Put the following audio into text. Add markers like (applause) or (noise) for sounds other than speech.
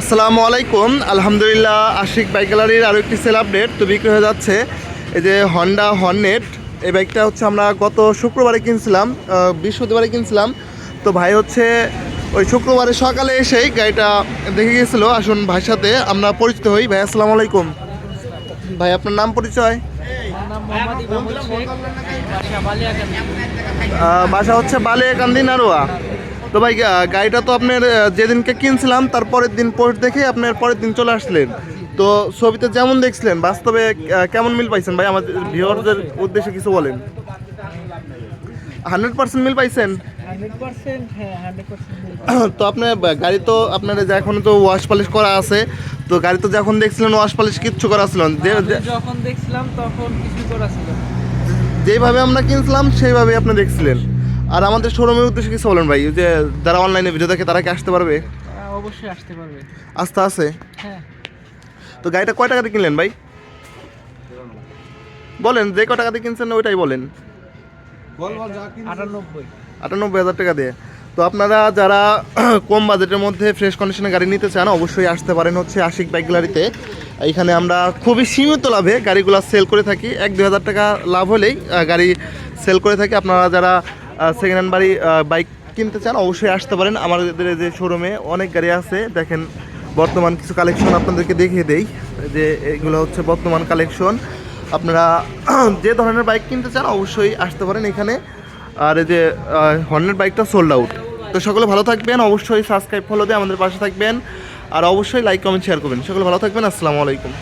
আসসালামু আলাইকুম। আলহামদুলিল্লাহ আশিক বাইক গ্যালারির আরও একটি সেল আপডেট তো বিক্রি হয়ে যাচ্ছে। এই যে হন্ডা হর্নেট এই বাইকটা হচ্ছে আমরা গত শুক্রবারে কিনছিলাম বৃহস্পতিবারে কিনছিলাম। তো ভাই হচ্ছে ওই শুক্রবারে সকালে এসেই গাড়িটা দেখে গিয়েছিল। আসুন ভাইয়ের সাথে আমরা পরিচিত হই। ভাই, আসসালামু আলাইকুম। ভাই, আপনার নাম পরিচয়? বাসা হচ্ছে বালিয়াকান্দি নারোয়া। তো ভাই গাড়িটা তো আপনার যেদিনকে কিনছিলাম তার পরের দিন পোস্ট দেখে আপনার পরের দিন চলে আসলেন। তো ছবিতে যেমন দেখছিলেন বাস্তবে কেমন মিল পাইছেন ভাই? আমাদের ভিউয়ারদের উদ্দেশ্যে কিছু বলেন। হান্ড্রেড পার্সেন্ট মিল পাইছেন? হ্যাঁ তো আপনার গাড়ি তো আপনার যে এখন তো ওয়াশ পলিশ করা আছে তো গাড়ি তো যখন দেখছিলেন ওয়াশ পলিশ কিচ্ছু করা ছিল যখন দেখছিলাম তখন কিছু করা ছিল না। যেইভাবে আমরা কিনছিলাম সেইভাবে আপনি দেখছিলেন। আর আমাদের শোরুমের উদ্দেশ্যে কিছু বলেন ভাই যে যারা অনলাইনে ভিডিও দেখে তারা কি আসতে পারবে? অবশ্যই আসতে পারবে। আস্তে আছে? হ্যাঁ। তো গাড়িটা কয় টাকাতে কিনলেন ভাই? বলেন যে কয় টাকাতে কিনছেন ওইটাই বলেন। আটানব্বই। আটানব্বই হাজার টাকা দিয়ে। তো আপনারা যারা (clears throat) কম বাজেটের মধ্যে ফ্রেশ কন্ডিশনে গাড়ি নিতে চান অবশ্যই আসতে পারেন হচ্ছে আশিক বাইক গ্যালারিতে। এখানে আমরা খুবই সীমিত লাভে গাড়িগুলো সেল করে থাকি। এক দু হাজার টাকা লাভ হলেই গাড়ি সেল করে থাকি। আপনারা যারা সেকেন্ড হ্যান্ড বাড়ি বাইক কিনতে চান, অবশ্যই আসতে পারেন। আমাদের যে শোরুমে অনেক গাড়ি আছে। দেখেন, বর্তমান কিছু কালেকশন আপনাদেরকে দেখিয়ে দেই। যে এগুলো হচ্ছে বর্তমান কালেকশন আপনারা (clears throat) যে ধরনের বাইক কিনতে চান, অবশ্যই আসতে পারেন এখানে। আর এই যে হর্নের বাইকটা সোল্ড আউট তো সকলে ভালো থাকবেন, অবশ্যই সাবস্ক্রাইব ফলো দিয়ে আমাদের পাশে থাকবেন। আর অবশ্যই লাইক কমেন্ট শেয়ার করবেন। সকলে ভালো থাকবেন, আসসালামু আলাইকুম।